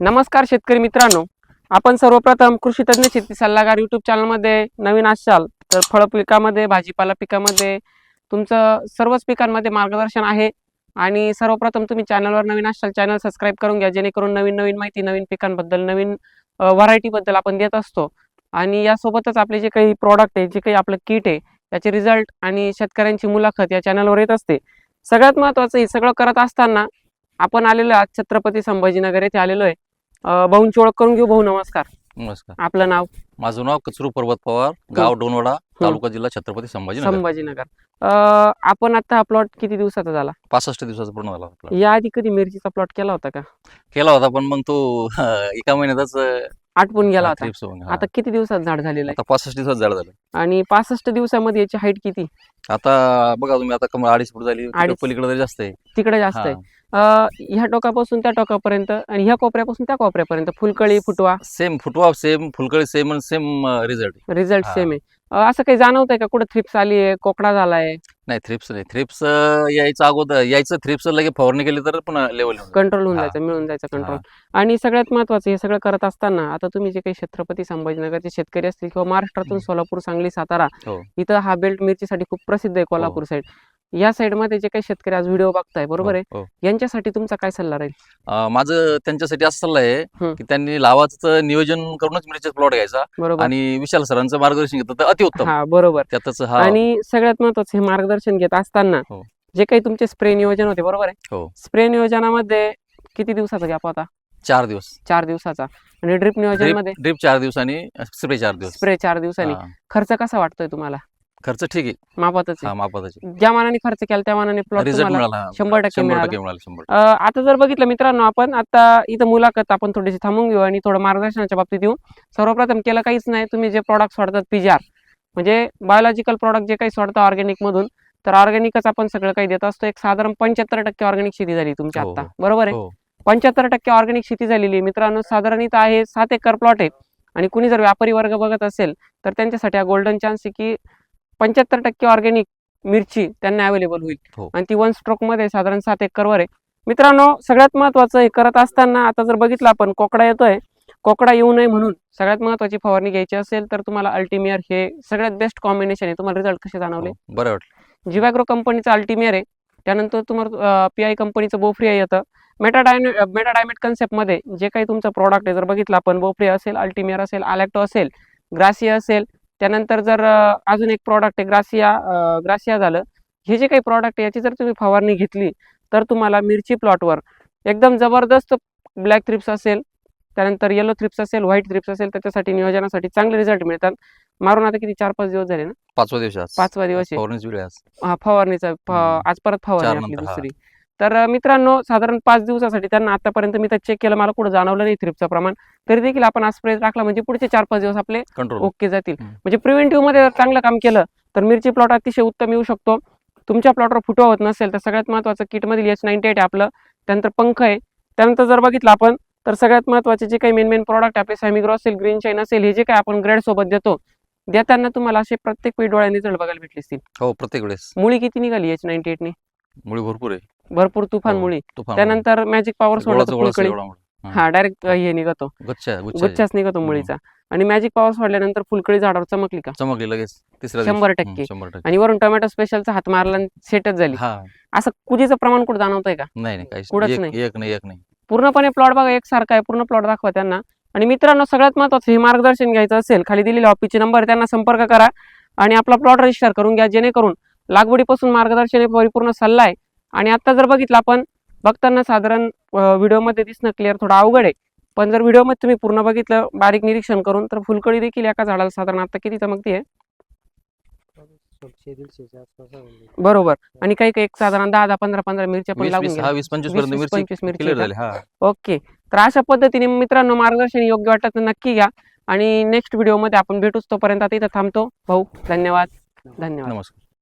नमस्कार शेतकरी मित्रांनो. आपण सर्वप्रथम कृषी तज्ज्ञ शेती सल्लागार युट्यूब चॅनलमध्ये नवीन असाल तर फळ पिकामध्ये भाजीपाला पिकामध्ये तुमचं सर्वच पिकांमध्ये मार्गदर्शन आहे. आणि सर्वप्रथम तुम्ही चॅनलवर नवीन असाल चॅनल सबस्क्राईब करून घ्या जेणेकरून नवीन नवीन माहिती नवीन पिकांबद्दल नवीन व्हरायटीबद्दल आपण देत असतो. आणि यासोबतच आपले जे काही प्रॉडक्ट आहे जे काही आपलं किट आहे याचे रिझल्ट आणि शेतकऱ्यांची मुलाखत या चॅनलवर येत असते. सगळ्यात महत्त्वाचं हे सगळं करत असताना आपण आलेलो आहे आज छत्रपती संभाजीनगर येथे आलेलो आहे. अं, भाऊंची ओळख करून घेऊ भाऊ नमस्कार. नमस्कार. आपलं नाव? माझं नाव कचरू पर्वत पवार गाव डोनवाडा तालुका जिल्हा छत्रपती संभाजी संभाजीनगर. अं, आपण आता हा प्लॉट किती दिवसाचा झाला? पासष्ट दिवसाचा पूर्ण झाला आपला. या आधी कधी मिरचीचा प्लॉट केला होता का? केला होता पण मग तो एका महिन्यातच आटपून गेला होता. होऊन, हा. आता किती दिवसात झाड झालेलं आता पासष्ट दिवसात झाड झालं. आहे आणि पासष्ट दिवसामध्ये याची हाईट किती? आता बघा तुम्ही आता कमळ अडीच फूट झाली तिकडे अडीच. पलीकडे तरी जास्त आहे. तिकडे जास्त आहे. अं, ह्या टोकापासून त्या टोकापर्यंत आणि ह्या कोपऱ्यापासून त्या कोपऱ्यापर्यंत फुलकळी फुटवा? सेम फुटवा सेम फुलकळी सेम आणि सेम रिझल्ट रिझल्ट हा. सेम आहे. असं काही जाणवतंय का कुठं थ्रिप्स आली आहे कोकडा झालाय? नाही थ्रिप्स नाही. थ्रिप्स यायचं अगोदर यायचं थ्रिप्स लगे फवारणी केली तर पुन्हा लेवल कंट्रोल होऊन हा. जायचं मिळून जायचं कंट्रोल आणि सगळ्यात महत्वाचं हे सगळं करत असताना आता तुम्ही जे काही छत्रपती संभाजीनगरचे शेतकरी असतील किंवा महाराष्ट्रातून. सोलापूर सांगली सातारा हो. इथं हा बेल्ट मिरचीसाठी खूप प्रसिद्ध आहे कोल्हापूर साईड या साईडमध्ये जे काही शेतकरी आज व्हिडिओ बघताय बरोबर आहे? यांच्यासाठी तुमचा काय सल्ला राहील? हो, माझं त्यांच्यासाठी असं सल्ला हम्म. आहे की त्यांनी लावाचं नियोजन करूनच मिरचीचा प्लॉट घ्यायचा. बरोबर. आणि विशाल सरांचं मार्गदर्शन घेतलं तर अतिउत्तम. हा बरोबर. त्यातच हा आणि सगळ्यात महत्वाचं हे मार्गदर्शन घेत असताना हो. जे काही तुमचे स्प्रे नियोजन होते बरोबर आहे? हो. स्प्रे नियोजनामध्ये किती दिवसाचा गॅप होता? चार दिवस. चार दिवसाचा. आणि ड्रिप नियोजनमध्ये ड्रिप चार दिवसांनी स्प्रे चार दिवस. स्प्रे चार दिवसांनी. हा. खर्च कसा वाटतोय तुम्हाला? खर्च ठीक आहे मापातच आहे. हा मापाची ज्या मानाने खर्च केला त्या मानाने प्लॉट रिझल्ट तुम्हाला मिळाला. शंभर टक्के शंभर मिळाला. टक्के मिळाला शंभर अं, आता जर बघितलं मित्रांनो आपण आता इथं मुलाखत आपण थोडीशी थांबून घेऊ आणि थोडं मार्गदर्शनाच्या बाबतीत येऊ सर्वप्रथम केलं काहीच नाही तुम्ही जे प्रॉडक्ट सोडतात पीजीआर म्हणजे बायोलॉजिकल प्रॉडक्ट जे काही सोडतं ऑर्गॅनिक मधून तर ऑर्गॅनिकच आपण सगळं काही देत असतो एक साधारण पंच्याहत्तर टक्के ऑर्गॅनिक शेती झाली तुमची हो, आता हो. बरोबर आहे हो. पंच्याहत्तर टक्के ऑर्गॅनिक शेती झालेली आहे मित्रांनो साधारण इथं आहे सात एकर प्लॉट आहे आणि कुणी जर व्यापारी वर्ग बघत असेल तर त्यांच्यासाठी हा गोल्डन चान्स आहे की पंच्याहत्तर टक्के ऑर्गॅनिक मिरची त्यांना अवेलेबल होईल. हो. आणि ती वन स्ट्रोकमध्ये साधारण सात एकरवर आहे. मित्रांनो सगळ्यात महत्वाचं हे करत असताना आता जर बघितलं आपण कोकडा येतोय. कोकडा येऊ नये म्हणून सगळ्यात महत्वाची फवारणी घ्यायची असेल तर तुम्हाला अल्टिमियर हे सगळ्यात बेस्ट कॉम्बिनेशन आहे. तुम्हाला रिझल्ट कसे जाणवले? हो. बरं वाटलं. जिवॅग्रो कंपनीचं अल्टिमियर आहे. त्यानंतर तुम्हाला पी आय कंपनीचं बोफ्रिया येतं. मेटाडायन मेटाडायमेट कन्सेप्टमध्ये जे काही तुमचं प्रॉडक्ट आहे जर बघितलं आपण बोफ्रिया असेल अल्टिमियर असेल अलॅक्टो असेल ग्रासिया असेल त्यानंतर जर अजून एक प्रॉडक्ट आहे ग्रासिया ग्रासिया झालं. हे जे काही प्रॉडक्ट आहे याची जर तुम्ही फवारणी घेतली तर तुम्हाला मिरची प्लॉटवर एकदम जबरदस्त ब्लॅक थ्रिप्स असेल त्यानंतर येलो थ्रिप्स असेल व्हाईट थ्रिप्स असेल त्याच्यासाठी नियोजनासाठी चांगले रिझल्ट मिळतात. मारून आता किती चार पाच दिवस झाले ना? पाचवा दिवस पाचवा दिवस आहे. फवारणीच आज. हा, परत फवारणी आपली. दुसरी. तर मित्रांनो साधारण पाच दिवसासाठी त्यांना आतापर्यंत मी तर चेक केलं मला कुठं जाणवलं नाही थ्रिपचं प्रमाण. तरी देखील आपण आज स्प्रे टाकला म्हणजे पुढचे चार पाच दिवस आपले कंट्रोल ओके जातील. म्हणजे प्रिव्हेंटिव्हमध्ये जर चांगलं काम केलं तर मिरची प्लॉट अतिशय उत्तम येऊ शकतो. तुमच्या प्लॉटवर फुटवा होत नसेल तर सगळ्यात महत्वाचं किट मधील एच नाईन्टी एट आपलं. त्यानंतर पंख आहे. त्यानंतर जर बघितलं आपण तर सगळ्यात महत्त्वाचे जे काही मेन मेन प्रॉडक्ट आपले सॅमिग्रो असेल ग्रीन शाईन असेल हे जे काही आपण ग्रेड सोबत देतो देताना तुम्हाला असे प्रत्येक वेळी डोळ्यांनी जळ बघायला भेटले असतील. हो प्रत्येक वेळेस. मुळी किती निघाली एच नाईन्टी एटने मुळी भरपूर आहे. भरपूर तुफान हो, मुळी तुफान त्यानंतर मॅजिक पॉवर सोडला फुलकळी. हा. डायरेक्ट हे निघतो. गुच्छा गुच्छा. गुच्छाच निघतो मुळीचा. आणि मॅजिक पॉवर सोडल्यानंतर फुलकळी झाडावर चमकली का? चमकली लगेच. शंभर. टक्के. आणि वरून टोमॅटो स्पेशलचा हात मारला सेटच झाली. असं कुजीचं प्रमाण कुठं जाणवतंय का? नाही कुठंच एक नाही. एक नाही एक नाही. पूर्णपणे प्लॉट बघा एकसारखा आहे. पूर्ण प्लॉट दाखवा त्यांना. आणि मित्रांनो सगळ्यात महत्वाचं हे मार्गदर्शन घ्यायचं असेल खाली दिलेल्या ऑफिसचे नंबर त्यांना संपर्क करा. आणि आपला प्लॉट रजिस्टर करून घ्या जेणेकरून लागवडीपासून मार्गदर्शन हे परिपूर्ण सल्ला आहे. आणि आता जर बघितलं आपण बघताना साधारण व्हिडिओमध्ये दिसणं क्लिअर थोडं अवघड आहे. पण जर व्हिडिओमध्ये तुम्ही पूर्ण बघितलं बारीक निरीक्षण करून तर फुलकळी देखील एका झाडाला साधारण आता किती चमकती आहे. बरोबर. आणि काही काही साधारण दहा दहा पंधरा पंधरा मिरच्या पण लागून पंचवीस मिरची ओके. तर अशा पद्धतीने मित्रांनो मार्गदर्शन योग्य वाटत तर नक्की घ्या. आणि नेक्स्ट व्हिडिओमध्ये आपण भेटूच तोपर्यंत आता इथं थांबतो. भाऊ धन्यवाद. धन्यवाद. नमस्कार.